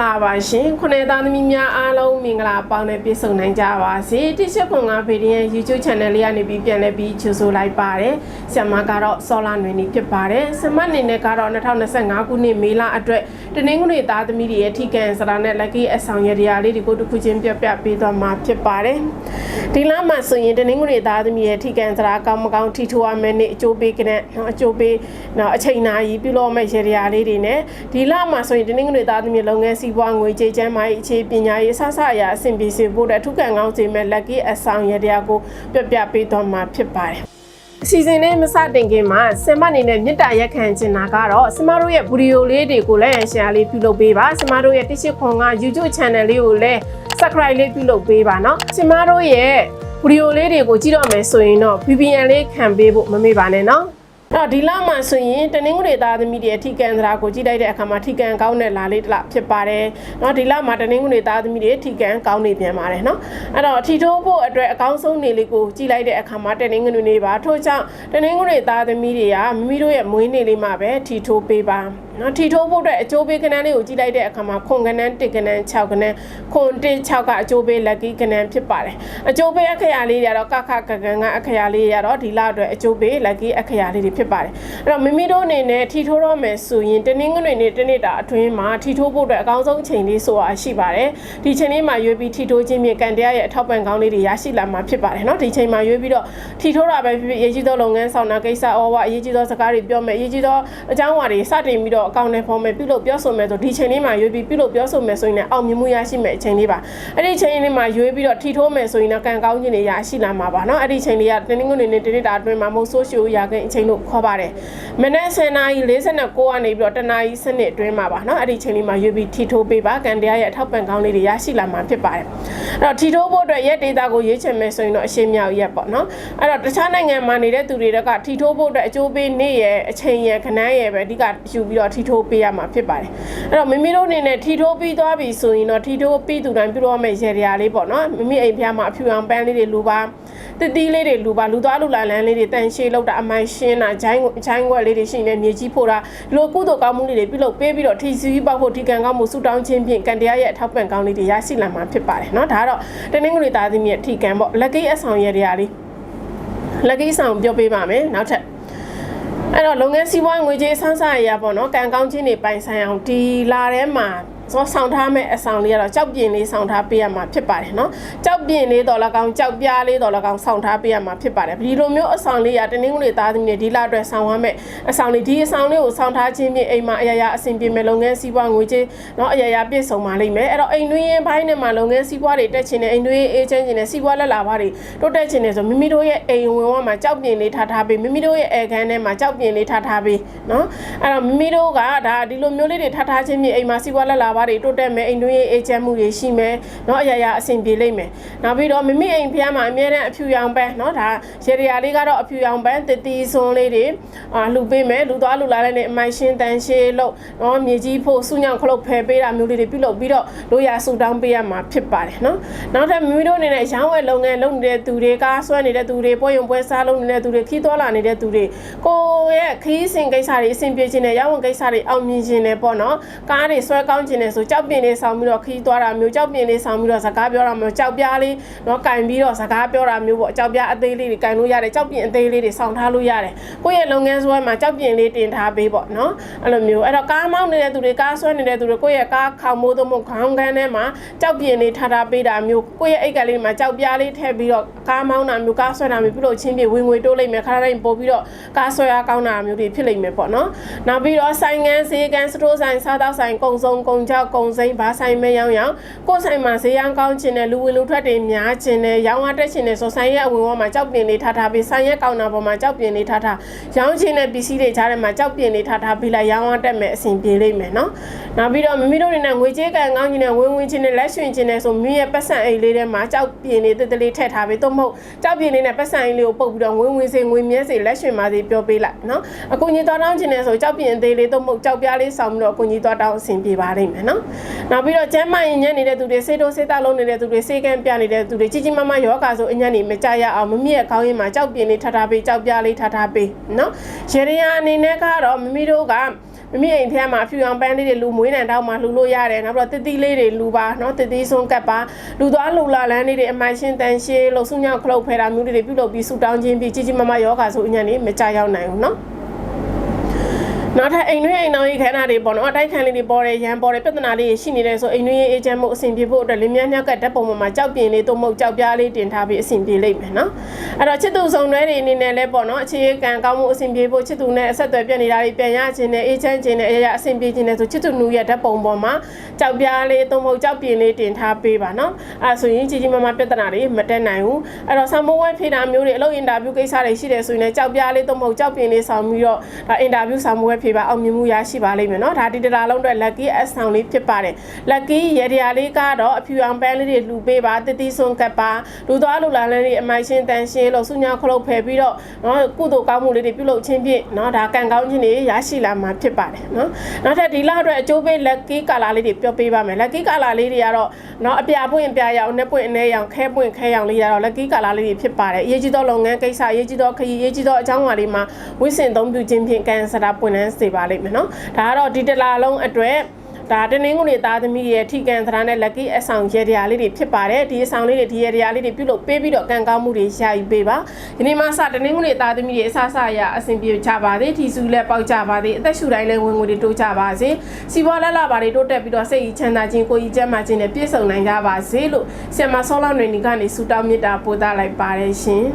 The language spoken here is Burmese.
လာပါရှင်ခုနှစ်သားသမီးများအားလုံးမင်္ဂလာပေါင်းနဲ့ပြည့်စုံနိုင်ကြပါစေတိချက်ခွန်ကဗီဒီယို YouTube Channel လေးကနေပြီးပြန်လည်ပြီးကြိုဆိုလိုက်ပါတယ်ဆင်မကတော့စောလာနွေနေဖြစ်ပါတယ်ဆင်မအနေနဲ့ကတော့2025ခုနှစ်မေလအတွက်တနင်္ဂနွေသားသမီးတွေရဲ့ထိကန်စရာနဲ့ lucky အဆောင်ရတရားလေးတွေကိုတစ်ခုချင်းပြပြပေးသွားမှာဖြစ်ပါတယ်ဒီလမှာဆိုရင်တနင်္ဂနွေသားသမီးရဲ့ထိကန်စရာကောင်းမကောင်းထိထွားမယ်နေ့အကျိုးပေးကြတဲ့နော်အကျိုးပေးနော်အချိန်နာရီပြုလုပ်မဲ့ရတရားလေးတွေနဲ့ဒီလမှာဆိုရင်တနင်္ဂနွေသားသမီးလုပ်ငန်းစီပွားငွေကြေးချမ်းမာရေးအခြေပညာရေးဆဆအရာအဆင်ပြေစေဖို့အတွက်ထုကန်ကောင်းစေမဲ့ lucky အဆောင်ရတရားကိုပြပြပေးသွားမှာဖြစ်ပါတယ်အစီအစဉ်လေးမစတင်ခင်မှာဆင်မအနေနဲ့မြစ်တာရက်ခံချင်တာကတော့ဆင်မတို့ရဲ့ဗီဒီယိုလေးတွေကိုလည်း share လေးပြုလုပ်ပေးပါဆင်မတို့ရဲ့တိရှိခွန်က YouTube channel လေးကိုလည်း subscribe လေးပြုလုပ်ပေးပါเนาะဆင်မတို့ရဲ့ဗီဒီယိုလေးတွေကိုကြည့်တော့မယ်ဆိုရင်တော့ VPN လေးခံပေးဖို့မမေ့ပါနဲ့เนาะအဲ့ တော့ဒီလမှာဆိုရင်တနင်္ဂနွေသားသမီးတွေအထီကန်စရာကိုကြည့်လိုက်တဲ့အခါမှာထီကန်ကောင်းတဲ့လာလေးတစ်လဖြစ်ပါတယ်။နော်ဒီလမှာတနင်္ဂနွေသားသမီးတွေထီကန်ကောင်းနေပြန်ပါတယ်နော်။အဲ့တော့ထီထိုးဖို့အတွက်အကောင်းဆုံးနေလေးကိုကြည့်လိုက်တဲ့အခါမှာတနင်္ဂနွေနေ့ပါထို့ကြောင့်တနင်္ဂနွေသားသမီးတွေကမိမိတို့ရဲ့မွေးနေ့လေးမှာပဲထီထိုးပေးပါ။ နော်ထီထိုးဖို့အတွက်အကျိုးပေးကဏ္ဍလေးကိုကြည့်လိုက်တဲ့အခါမှာခွန်ကဏ္ဍ1ကဏ္ဍ6ကဏ္ဍခွန်1 6ကအကျိုးပေး lucky ကဏ္ဍဖြစ်ပါတယ်။အကျိုးပေးအခရာလေးတွေကတော့ကခကကန်ကအခရာလေးတွေကတော့ဒီလအတွက်အကျိုးပေး lucky အခရာလေးတွေဖြစ်ပါတယ်။အဲ့တော့မိမိတို့အနေနဲ့ထီထိုးတော့မယ်ဆိုရင်တနင်္ဂနွေနေ့တနေ့တာအတွင်းမှာထီထိုးဖို့အတွက်အကောင်းဆုံးချိန်လေးဆိုတာရှိပါတယ်။ဒီချိန်လေးမှာရွေးပြီးထီထိုးခြင်းဖြင့်ကန်တရားရဲ့အထောက်ပံ့ကောင်းလေးတွေရရှိလာမှာဖြစ်ပါတယ်နော်။ဒီချိန်မှာရွေးပြီးတော့ထီထိုးတာပဲဖြစ်ဖြစ်အရေးကြီးသောလုပ်ငန်းဆောင်တာကိစ္စဩဝအရေးကြီးသောစကားတွေပြောမယ်အရေးကြီးသောအကြောင်းအရာတွေစတင်ပြီးတော့အကောင့်နဲ့ဖော်မယ်ပြုလုပ်ပြောဆိုမယ်ဆိုဒီချိန်လေးမှာရွေးပြီးပြုလုပ်ပြောဆိုမယ်ဆိုရင်လည်းအောင်မြင်မှုရရှိမယ်အချိန်လေးပါအဲ့ဒီချိန်လေးမှာရွေးပြီးတော့ထီထိုးမယ်ဆိုရင်တော့ကံကောင်းခြင်းတွေရရှိလာမှာပါเนาะအဲ့ဒီချိန်လေးကတနင်္ဂနွေနေ့တနေ့တာအတွင်းမှာမဟုတ်ဆိုးရှိုးရခင်အချိန်လို့ခေါ်ပါတယ်မနေ့10နာရီ49ကနေပြီးတော့တနာရီစနစ်အတွင်းမှာပါเนาะအဲ့ဒီချိန်လေးမှာရွေးပြီးထီထိုးပေးပါကံတရားရဲ့အထောက်ပံ့ကောင်းလေးတွေရရှိလာမှာဖြစ်ပါတယ်အဲ့တော့ထီထိုးဖို့အတွက်ရက်ဒေတာကိုရွေးချယ်မယ်ဆိုရင်တော့အရှင်းမြောက်ရက်ပေါ့เนาะအဲ့တော့တခြားနိုင်ငံမှာနေတဲ့သူတွေကထီထိုးဖို့အတွက်အကျိုးပေးနေ့ရဲ့အချိန်ရဲ့ခဏရဲ့ပဲအဓိကယူပြီးတော့ ထီထိုးပေးရမှာဖြစ်ပါတယ်အဲ့တော့မိမိတို့အနေနဲ့ထီထိုးပြီးသွားပြီဆိုရင်တော့ထီထိုးပြီးသူတိုင်းပြုလုပ်မယ့်ရေရာလေးပေါ့နော်မိမိအိမ်ဖျားမှာအဖြူအောင်ပန်းလေးတွေလူပါတတိလေးတွေလူပါလူသွားလူလာလန်းလေးတွေတန်ရှည်လောက်တာအမိုင်ရှင်းတာဂျိုင်းဂျိုင်းွက်လေးတွေရှိနေမြေကြီးဖို့တာဒီလိုကုသိုလ်ကောင်းမှုလေးတွေပြုလုပ်ပေးပြီးတော့ထီစီပေါက်ဖို့ဒီကံကောင်းမှုဆုတောင်းခြင်းဖြင့်ကံတရားရဲ့အထောက်ပံ့ကောင်းလေးတွေရရှိလာမှာဖြစ်ပါတယ်เนาะဒါကတော့တနင်္ဂနွေသားသမီးရဲ့ထီကံပေါ့လက်ကိအဆောင်ရေရာလေးလက်ကိဆောင်ပြောပေးပါမယ်နောက်ထပ် အဲ့တော့လုပ်ငန်းစီးပွားငွေကြေးဆန်းစားရရပေါ့နော်ကံကောင်းခြင်းတွေပိုင်ဆိုင်အောင်ဒီလာထဲမှာ ဆိုဆောင်ထားမဲ့အဆောင်လေးကတော့ကြောက်ပြင်းလေးဆောင်ထားပေးရမှာဖြစ်ပါတယ်เนาะကြောက်ပြင်းလေးတော်လကောင်ကြောက်ပြားလေးတော်လကောင်ဆောင်ထားပေးရမှာဖြစ်ပါတယ်ဒီလိုမျိုးအဆောင်လေးရတနင်္ဂနွေသားသမီးတွေဒီလအတွက်ဆောင်ရမဲ့အဆောင်လေးဒီအဆောင်လေးကိုဆောင်ထားခြင်းဖြင့်အိမ်မှာအရာရာအဆင်ပြေမဲ့လုပ်ငန်းစီးပွားငွေကြေးเนาะအရာရာပြည့်စုံပါလိမ့်မယ်အဲ့တော့အိမ်တွင်းရင်ဘိုင်းနဲ့မှာလုပ်ငန်းစီးပွားတွေတက်ချင်တဲ့အိမ်တွင်းအေးချမ်းချင်တဲ့စီးပွားလက်လာပါတွေတိုးတက်ချင်တဲ့ဆိုမိမိတို့ရဲ့အိမ်ဝင်ဝမှာကြောက်ပြင်းလေးထားထားပေးမိမိတို့ရဲ့အဲခန်းထဲမှာကြောက်ပြင်းလေးထားထားပေးเนาะအဲ့တော့မိမိတို့ကဒါဒီလိုမျိုးလေးတွေထားထားခြင်းဖြင့်အိမ်မှာစီးပွားလက်လာပါ တွေတိုးတက်မယ်အိမ်တွင်းရေးအေးချမ်းမှုတွေရှိမယ်เนาะအရာရာအဆင်ပြေလိမ့်မယ်နောက်ပြီးတော့မိမိအိမ်ဖျားမှာအမြဲတမ်းအဖြူရောင်ပန်းเนาะဒါရေရရာလေးကတော့အဖြူရောင်ပန်းတတိစွန်းလေးတွေအာလှူပေးမယ်လူသွားလူလာတဲ့နေအမိုင်ရှင်းတန်ရှင်းလို့เนาะမြေကြီးဖို့စုညောင်ခလုတ်ဖယ်ပေးတာမျိုးလေးတွေပြုလုပ်ပြီးတော့လိုရာဆူတောင်းပေးရမှာဖြစ်ပါတယ်เนาะနောက်ထပ်မိမိတို့အနေနဲ့ရောင်းဝယ်လုပ်ငန်းလုပ်နေတဲ့သူတွေကားဆွဲနေတဲ့သူတွေပွဲရုံပွဲစားလုပ်နေတဲ့သူတွေခီးသွားလာနေတဲ့သူတွေကိုရဲ့ခီးစင်ကိစ္စတွေအဆင်ပြေခြင်းနဲ့ရောင်းဝယ်ကိစ္စတွေအောင်မြင်ခြင်းနဲ့ပေါ့နော်ကားတွေဆွဲကောင်းခြင်းနဲ့ ဆိုကြောက်ပင်လေးဆောင်ပြီးတော့ခီးသွားတာမျိုးကြောက်ပင်လေးဆောင်ပြီးတော့စကားပြောတာမျိုးကြောက်ပြားလေးနော်ကင်ပြီးတော့စကားပြောတာမျိုးပေါ့ကြောက်ပြားအသေးလေးတွေကင်လို့ရတယ်ကြောက်ပင်အသေးလေးတွေဆောင်ထားလို့ရတယ်ကိုယ့်ရဲ့လုပ်ငန်းဆွဲမှာကြောက်ပင်လေးတင်ထားပေးပေါ့နော်အဲ့လိုမျိုးအဲ့တော့ကားမောင်းနေတဲ့သူတွေကားဆွဲနေတဲ့သူတွေကိုယ့်ရဲ့ကားခေါင်မိုးသို့မဟုတ်ခေါင်းကန်းထဲမှာကြောက်ပင်လေးထားထားပေးတာမျိုးကိုယ့်ရဲ့အိတ်ကလေးမှာကြောက်ပြားလေးထည့်ပြီးတော့ကားမောင်းတာမျိုးကားဆွဲတာမျိုးပြုလုပ်ချင်းပြဝင်ငွေတိုးလိုက်မယ်ခါတိုင်းပို့ပြီးတော့ကားဆွဲအားကောင်းတာမျိုးတွေဖြစ်လိမ့်မယ်ပေါ့နော်နောက်ပြီးတော့ဆိုင်ငန်းဈေးကန်စတိုးဆိုင်စားတောက်ဆိုင်ကုံစုံကုံချောက်ကုံစိမ်းဘာဆိုင်မဲရောင်းရောင်းကိုယ်ဆိုင်မှာဈေးရောင်းကောင်းခြင်းနဲ့လူဝင်လူထွက်တွေများခြင်းနဲ့ရောင်းအားတက်ခြင်းနဲ့ဆိုဆိုင်ရဲ့အဝင်ဝမှာကြောက်ပြင်းလေးထားထားပြီးဆိုင်ရဲ့ကောင်တာပေါ်မှာကြောက်ပြင်းလေးထားထားရောင်းခြင်းနဲ့ပစ္စည်းတွေကြားထဲမှာကြောက်ပြင်းလေးထားထားပြီးလိုက်ရောင်းအားတက်မယ်အဆင်ပြေလိမ့်မယ်နော်နောက်ပြီးတော့မိမိတို့တွေနဲ့ငွေကြေးကန်ကောင်းခြင်းနဲ့ဝင်ဝင်ခြင်းနဲ့လက်ရွှင်ခြင်းနဲ့ဆိုမိရဲ့ပတ်စံအိတ်လေးထဲမှာကြောက်ပြင်းလေးတက်တက်လေးထည့်ထားပြီးတော့မဟုတ်ကြောက်ပြင်းလေးနဲ့ပတ်စံအိတ်လေးကိုပုတ်ပြီးတော့ဝင်ဝင်စေငွေမြဲစေလက်ရွှင်ပါစေပြောပေးလိုက်နော်အကူကြီးတော်တောင်းခြင်းနဲ့ဆိုကြောက်ပြင်းသေးလေးတော့မဟုတ်ကြောက်ပြားလေးဆောင်ပြီးတော့အကူကြီးတော်တောင်းအဆင်ပြေပါလိမ့်မယ်မယ်နော်နောက်ပြီးတော့ကျမ်းမာရင်ညံ့နေတဲ့သူတွေစေတိုးစေတာလုံးနေတဲ့သူတွေစေကန်းပြနေတဲ့သူတွေကြီးကြီးမားမားယောဂါဆိုအညံ့နေမကြရအောင်မမြင့်ခေါင်းရင်းမှာကြောက်ပြင်းလေးထထားပေးကြောက်ပြလေးထထားပေးနော်ရေရန်အနေနဲ့ကတော့မမီတို့ကမမီအိမ်ထဲမှာဖြူအောင်ပန်းလေးတွေလူမွေးနံတောက်မှာလှူလို့ရတယ်နောက်ပြီးတော့တတိလေးတွေလူပါနော်တတိဆုံးကပ်ပါလူသွားလူလာလန်းလေးတွေအမိုင်ရှင်းတန်ရှင်းလှုပ်ဆုညောက်ခလုတ်ဖဲတာမျိုးတွေပြုလုပ်ပြီးဆူတောင်းခြင်းပြီးကြီးကြီးမားမားယောဂါဆိုအညံ့နေမကြရောက်နိုင်ဘူးနော် နောက်ထပ်အိမ်တွင်းအိမ်တော်ကြီးခန္ဓာတွေပေါ့နော်အတိုက်ခံလေးတွေပေါ်တယ်ရန်ပေါ်တယ်ပြဿနာလေးရှိနေတယ်ဆိုအိမ်တွင်းအေးချမ်းမှုအဆင်ပြေဖို့အတွက်လင်းမြန်းမြက်ကဓာတ်ပုံပေါ်မှာကြောက်ပြင်းလေးတုံမုတ်ကြောက်ပြားလေးတင်ထားပြီးအဆင်ပြေလိမ့်မယ်နော်အဲ့တော့ချစ်သူဆောင်တွဲတွေအနေနဲ့လည်းပေါ့နော်အခြေခံကောင်းမှုအဆင်ပြေဖို့ချစ်သူနဲ့အဆက်အသွယ်ပြတ်နေတာတွေပြန်ရခြင်းနဲ့အေးချမ်းခြင်းနဲ့အရာရာအဆင်ပြေခြင်းနဲ့ဆိုချစ်သူနူရဲ့ဓာတ်ပုံပေါ်မှာကြောက်ပြားလေးတုံမုတ်ကြောက်ပြင်းလေးတင်ထားပေးပါနော်အဲ့ဆိုရင်ကြီးကြီးမားမားပြဿနာတွေမတက်နိုင်ဘူးအဲ့တော့ဆမ်မိုးဝဲဖေးတာမျိုးတွေအလုပ်အင်တာဗျူးကိစ္စတွေရှိတယ်ဆိုရင်လည်းကြောက်ပြားလေးတုံမုတ်ကြောက်ပြင်းလေးဆောင်ပြီးတော့ဒါအင်တာဗျူးဆမ်မိုးဝဲဖေးပါအောင်မြင်မှုရရှိပါလိမ့်မယ်နော်ဒါဒီတလာလုံးအတွက် lucky S ဆောင်လေးဖြစ်ပါတယ် lucky ရေဒီယာလေးကတော့အဖြူအောင်ပန်းလေးတွေလှူပေးပါတတိဆွန်ကပ်ပါလူသွားလူလာလန်းလေးအမိုင်ရှင်းတန်ရှင်းလို့ဆုညာခလုတ်ဖယ်ပြီးတော့နော်ကုသိုလ်ကောင်းမှုလေးတွေပြုလုပ်ခြင်းဖြင့်နော်ဒါကံကောင်းခြင်းတွေရရှိလာမှာဖြစ်ပါတယ်နော်နောက်ထပ်ဒီလောက်အတွက်အကျိုးပေး lucky color လေးတွေပြောပေးပါမယ် lucky color လေးတွေကတော့နော်အပြာပွင့်ပြာရောင်နဲ့ပွင့်အနေရောင်ခဲပွင့်ခဲရောင်လေးရတော့ lucky color လေးတွေဖြစ်ပါတယ်အရေးကြီးသောလုပ်ငန်းကိစ္စအရေးကြီးသောခရီးအရေးကြီးသောအကြောင်းအရာတွေမှာဝိစင်သုံးပြုခြင်းဖြင့်ကံစတာပွင့်လန်းစေပါလိမ့်မယ်နော်ဒါကတော့ဒီတလာလုံးအတွက်ဒါတနင်္ဂနွေသားသမီးရဲ့ထိကန်သရာနဲ့ lucky အဆောင်ရေတရားလေးတွေဖြစ်ပါတယ်ဒီအဆောင်လေးတွေဒီရေတရားလေးတွေပြုလုပ်ပေးပြီးတော့ကံကောင်းမှုတွေရှာယူပေးပါဒီနေ့မှစတနင်္ဂနွေသားသမီးတွေအဆအဆရအဆင်ပြေကြပါသေးထီစုလည်းပေါက်ကြပါသေးအသက်ရှူတိုင်းလည်းဝင်ငွေတွေတိုးကြပါစေစီးပွားလက်လာပါတွေတိုးတက်ပြီးတော့စိတ်ကြီးချမ်းသာခြင်းကိုယ်ကြီးကျန်းမာခြင်းနဲ့ပြည့်စုံနိုင်ကြပါစေလို့ဆင်မဆောလာຫນွေနီကနေဆုတောင်းမေတ္တာပို့သလိုက်ပါတယ်ရှင်